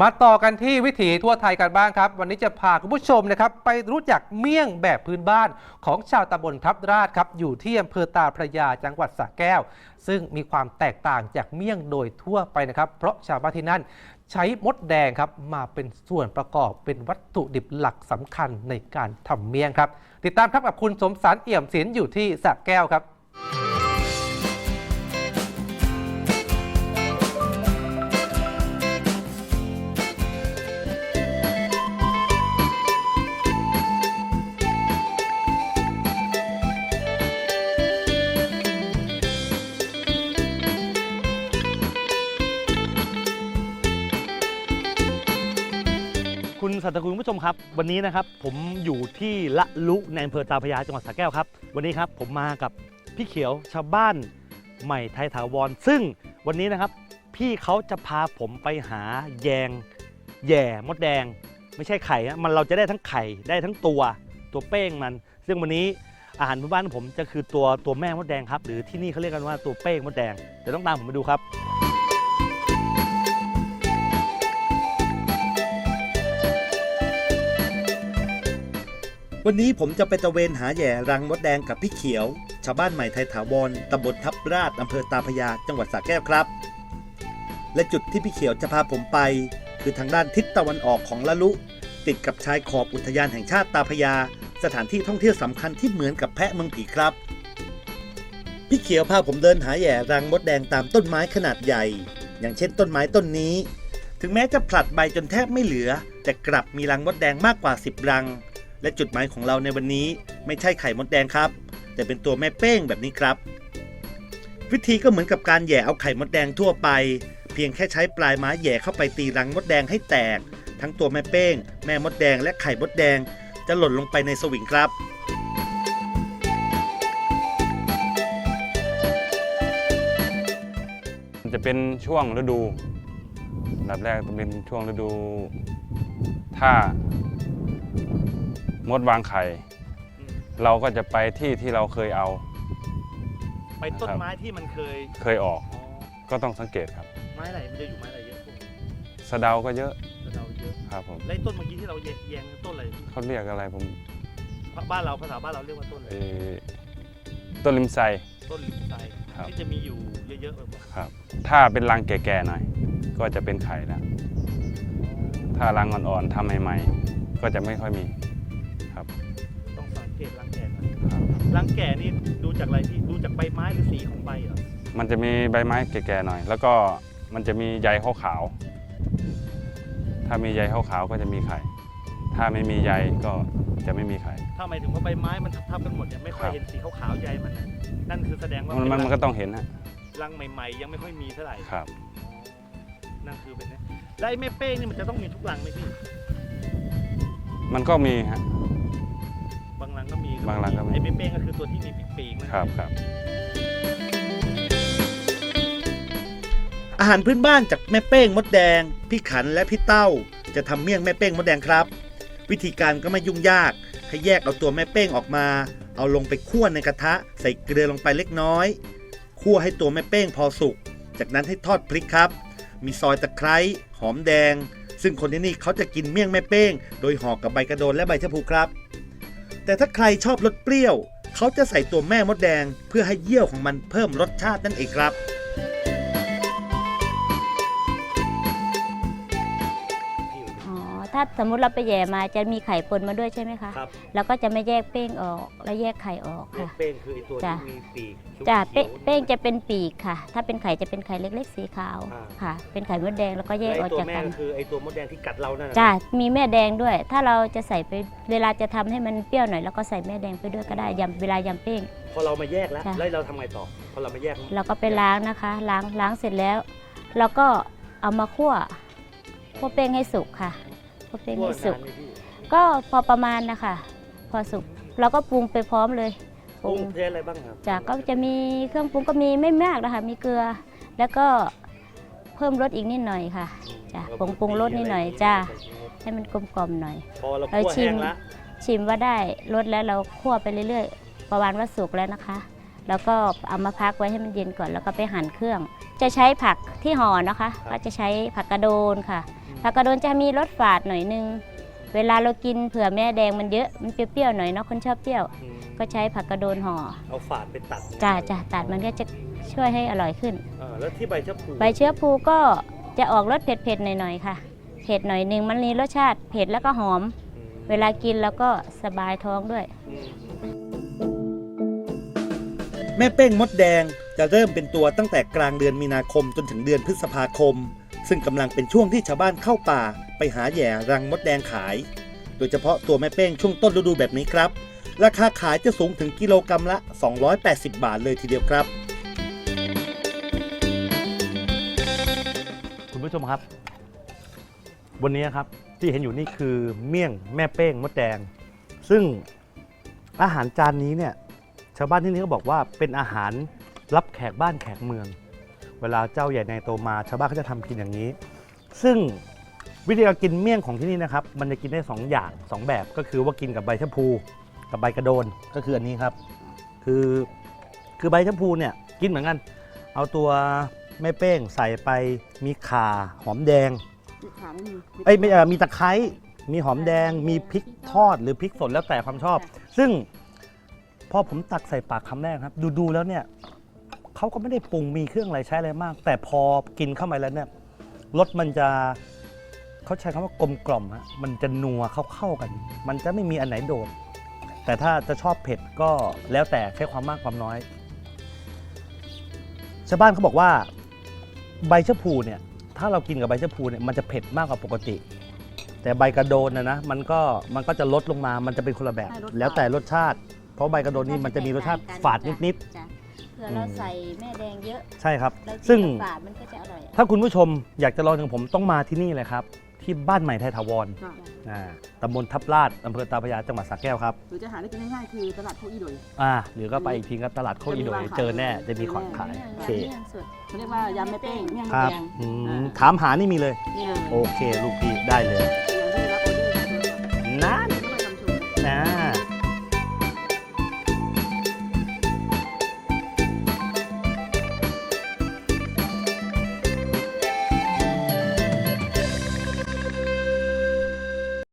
มาต่อกันที่วิถีทั่วไทยกันบ้างครับ วันนี้จะพาคุณผู้ชมนะครับไปรู้จักเมี่ยงแบบพื้นบ้านของชาวตำบลทับราชครับอยู่ที่อำเภอตาพระยาจังหวัดสระแก้ว ซึ่งมีความแตกต่างจากเมี่ยงโดยทั่วไปนะครับ เพราะชาวบ้านที่นั่นใช้มดแดงครับมาเป็นส่วนประกอบเป็นวัตถุดิบหลักสำคัญในการทำเมี่ยงครับ ติดตามครับกับคุณสมสารเอี่ยมศิลป์อยู่ที่สระแก้วครับ คุณสัตว์คุณผู้ชมครับ วันนี้นะครับผมอยู่ที่ละลุในอำเภอตาพยาจังหวัดสระแก้วครับ วันนี้ครับผมมากับพี่เขียวชาวบ้านใหม่ไทยถาวร ซึ่งวันนี้นะครับ พี่เขาจะพาผมไปหาแยงแหย่มดแดง ไม่ใช่ไข่นะมันเราจะได้ทั้งไข่ได้ทั้งตัวตัวเป้งมัน ซึ่งวันนี้อาหารพื้นบ้านของผมจะคือตัวตัวแม่มดแดงครับ หรือที่นี่เขาเรียกกันว่าตัวเป้งมดแดงเดี๋ยวต้องตามผมมาดูครับ วันนี้ผมจะไปตะเวนหาแย่รังมดแดงกับพี่เขียว ชาวบ้านใหม่ไทยถาวรตำบลทับราชอำเภอตาพยาจังหวัดสระแก้วครับ และจุดที่พี่เขียวจะพาผมไป คือทางด้านทิศตะวันออกของละลุ ติดกับชายขอบอุทยานแห่งชาติตาพยา สถานที่ท่องเที่ยวสำคัญที่เหมือนกับแพะเมืองผีครับ พี่เขียวพาผมเดินหาแย่รังมดแดงตามต้นไม้ขนาดใหญ่ อย่างเช่นต้นไม้ต้นนี้ ถึงแม้จะผลัดใบจนแทบไม่เหลือ แต่กลับมีรังมดแดงมากกว่า 10 รัง และจุดหมายของเราในวันนี้ไม่ใช่ไข่มดแดงครับ แต่เป็นตัวแม่เป้งแบบนี้ครับ วิธีก็เหมือนกับการแย่เอาไข่มดแดงทั่วไป เพียงแค่ใช้ปลายไม้แย่เข้าไปตีรังมดแดงให้แตก ทั้งตัวแม่เป้ง แม่มดแดงและไข่มดแดง จะหล่นลงไปในสวิงครับจะเป็นช่วงฤดูอันดับแรกจะเป็นช่วงฤดู ถ้า มดวางไข่เราก็จะไปที่ที่เราเคยเอา ไปต้นไม้ที่มันเคยเคยออกอ๋อก็ต้องสังเกตครับไม้อะไรมันจะอยู่ไม้อะไรเยอะพวกสะเดาก็เยอะกระเดาเยอะครับผมแล้วไอ้ต้นเมื่อกี้ที่เราแยแยงต้นอะไรเขาเรียกอะไรผมบ้านเราภาษาบ้านเราเรียกว่าต้นอะไรเออต้นลิมไซ ต้นลิมไซครับ ที่จะมีอยู่เยอะๆแบบว่าครับถ้าเป็นรังแก่ๆหน่อยก็จะเป็นไข่แล้วถ้ารังอ่อนๆทำใหม่ๆก็จะไม่ค่อยมี ครับ ต้องสังเกตรังแก่หน่อยครับรังแก่นี่ดูจากอะไรพี่ดูจากใบไม้หรือสีของใบเหรอมันจะมีใบไม้แก่ๆหน่อย แล้วก็มันจะมีใยขาวๆถ้ามีใยขาวๆก็จะมีไข่ ถ้าไม่มีใยก็จะไม่มีไข่ ถ้าหมายถึงว่าใบไม้มันทับๆกันหมดเนี่ยไม่ค่อยครับเห็นสีขาวๆใยมันน่ะนั่นคือแสดงว่ามันมันเป็มันก็ต้องเห็นฮะรังใหม่ๆ ยังไม่ค่อยมีเท่าไหร่ครับนั่นคือเป็นนะแล้วไอ้แม่เป้งนี่มันจะต้องมีทุกรังไหมพี่มันก็มีฮะบางรังก็มีบางรังก็มีไอ้แม่เป้งก็คือตัวที่มีปีกๆนะครับครับ อาหารพื้นบ้านจากแม่เป้งมดแดง พี่ขันและพี่เต้า จะทำเมี่ยงแม่เป้งมดแดงครับ วิธีการก็ไม่ยุ่งยากให้แยกเอาตัวแม่เป้งออกมา เอาลงไปคั่วในกระทะ ใส่เกลือลงไปเล็กน้อยคั่วให้ตัวแม่เป้งพอสุก จากนั้นให้ทอดพริกครับ มีซอยตะไคร้หอมแดง ซึ่งคนที่นี่เขาจะกินเมี่ยงแม่เป้ง โดยห่อกับใบกระโดนและใบชะพูครับ แต่ถ้าใครชอบรสเปรี้ยว เขาจะใส่ตัวแม่มดแดง เพื่อให้เยี่ยวของมันเพิ่มรสชาตินั่นเองครับ ถ้าสมมุติเราไปแย่มาจะมีไข่ปนมาด้วยใช่ไหมคะครับเราก็จะไม่แยกเป้งออกแล้วแยกไข่ออกแม่ค่ะ เป้งคือไอ้ตัวจ้ะ ที่มีปีกจ้ะเป้ขียวๆเป้งจะเป็นปีกค่ะ ถ้าเป็นไข่จะเป็นไข่เล็กๆ สีขาวอ่า ค่ะ เป็นไข่มดแดงแล้วก็แยกและอไอ้อกตัวจากแม่กัน ก็คือไอ้ตัวมดแดงที่กัดเรานั่นน่ะจ้ะมีแม่แดงด้วย ถ้าเราจะใส่ไปเวลาจะทำให้มันเปรี้ยวหน่อย แล้วก็ใส่แม่แดงไปด้วยก็ได้ยำเวลายำเป้ง พอเรามาแยกแล้วจ้ะ แล้วเราทำไงต่อพอเรามาแยกแล้วเราก็ไปล้างนะคะ ล้างล้างเสร็จแล้ว เราก็เอามาคั่วคั่วเป้งให้สุกค่ะคั่ว เป้งคั่วให้สุกนานไหมพี่ก็พอประมาณนะคะ พอสุกเราก็ปรุงไปพร้อมเลยปรุงเทอะไรบ้างครับจ้ะก็จะมีเครื่องปรุงก็มีไม่มากนะคะมีเกลือ แล้วก็เพิ่มรสอีกนิดหน่อยค่ะจ้ะผงปรุงรสนิดหน่อยจ้าให้มันกลมกล่อมหน่อยพอเราเราคั่วชิแห้มงแล้วชิมว่าได้รสแล้วเราคั่วไปเรื่อยๆ ประมาณว่าสุกแล้วนะคะ แล้วก็เอามาพักไว้ให้มันเย็นก่อนแล้วก็ไปหั่นเครื่อง จะใช้ผักที่ห่อนะคะ ก็จะใช้ผักกระโดนค่ะ ผัผักกระโดนจะมีรสฝาดหน่อยนึง เวลาเรากินเผื่อแม่แดงมันเยอะมันเปรี้ยวๆหน่อยเนาะคนชอบเปรี้ยวก็ใช้ผักกระโดนห่อเอาฝาดไปตัดจ้าจ้าตัดมันก็จะช่วยให้อร่อยขึ้น เออแล้วที่ใบชะพูใบเชื้อพลูก็จะออกรสเผ็ดๆหน่อยๆค่ะ เผ็ดหน่อยหนึงมันมีรสชาติเผ็ดแล้วก็หอม อืมเวลากินแล้วก็สบายท้องด้วย อืมแม่เป้งมดแดงจะเริ่มเป็นตัวตั้งแต่กลางเดือนมีนาคมจนถึงเดือนพฤษภาคม ซึ่งกำลังเป็นช่วงที่ชาวบ้านเข้าป่า ไปหาแย่รังมดแดงขาย โดยเฉพาะตัวแม่เป้งช่วงต้นฤดูแบบนี้ครับ ราคาขายจะสูงถึงกิโลกรรัมละ 280 บาทเลยทีเดียวครับ คุณผู้ชมครับ วันนี้ครับที่เห็นอยู่นี่คือเมี่ยงแม่เป้งมดแดง ซึ่งอาหารจานนี้เนี่ยชาวบ้านที่นี่ก็บอกว่าเป็นอาหารรับแขกบ้านแขกเมือง เวลาเจ้าใหญ่ในโตมาชาวบ้านเขาจะทำกินอย่างนี้ ซึ่งวิธีการกินเมี่ยงของที่นี่นะครับ มันจะกินได้สองอย่างสองแบบก็คือว่ากินกับใบชะพู กับใบกระโดนก็คืออันนี้ครับ คือคือใบชะพูเนี่ยกินเหมือนกัน เอาตัวแม่เป้งใส่ไปมีข่าหอมแดงขาไม่มีเอ้ยไม่เอ่อมีตะไคร้ มีหอมแดง มีพริกทอดหรือพริกสดแล้วแต่ความชอบ ซึ่งพอผมตักใส่ปากคำแรกครับ ดูดูแล้วเนี่ย เขาก็ไม่ได้ปรุงมีเครื่องอะไรใช้อะไรมาก แต่พอกินเข้าไปแล้วเนี่ยรสมันจะเขาใช้คำว่ากลมกล่อมฮะมันจะนัวเข้าเข้ากัน มันจะไม่มีอันไหนโดด แต่ถ้าจะชอบเผ็ดก็แล้วแต่แค่ความมากความน้อยชาวบ้านเขาบอกว่าใบชะพูเนี่ยถ้าเรากินกับใบชะพูเนี่ยมันจะเผ็ดมากกว่าปกติ แต่ใบกระโดนนะนะมันก็มันก็จะลดลงมามันจะเป็นคนละแบบ แล้วแต่รสชาติ เพราะใบกระโดนนี่มันจะมีรสชาติฝาดนิดจ้ะ เผื่อเราใส่แม่แดงเยอะๆใช่ครับเรากินซึ่งกับฝาดมันก็จะอร่อยถ้าคุณผู้ชมอยากจะลองอย่างผมต้องมาที่นี่เลยครับ ที่บ้านใหม่ไทยถาวรค่ะอ่าตำบลทับลาดอำเภอตาพระยาจังหวัดสระแก้วครับหรือจะหาได้กินง่ายๆคือตลาดโคอีโดย อ่าหรือก็ไปอีกทีครับตลาดโคกอีโดยเจอแน่จะมีของขายเมี่ยงโอเคเมี่ยงสดเขาเรียกว่ายำแม่เป้งเมี่ยงคมะรับแดงอืมอ่าถามหานี่มีเลยนี่เลยโอเค ลูกพี่ได้เลย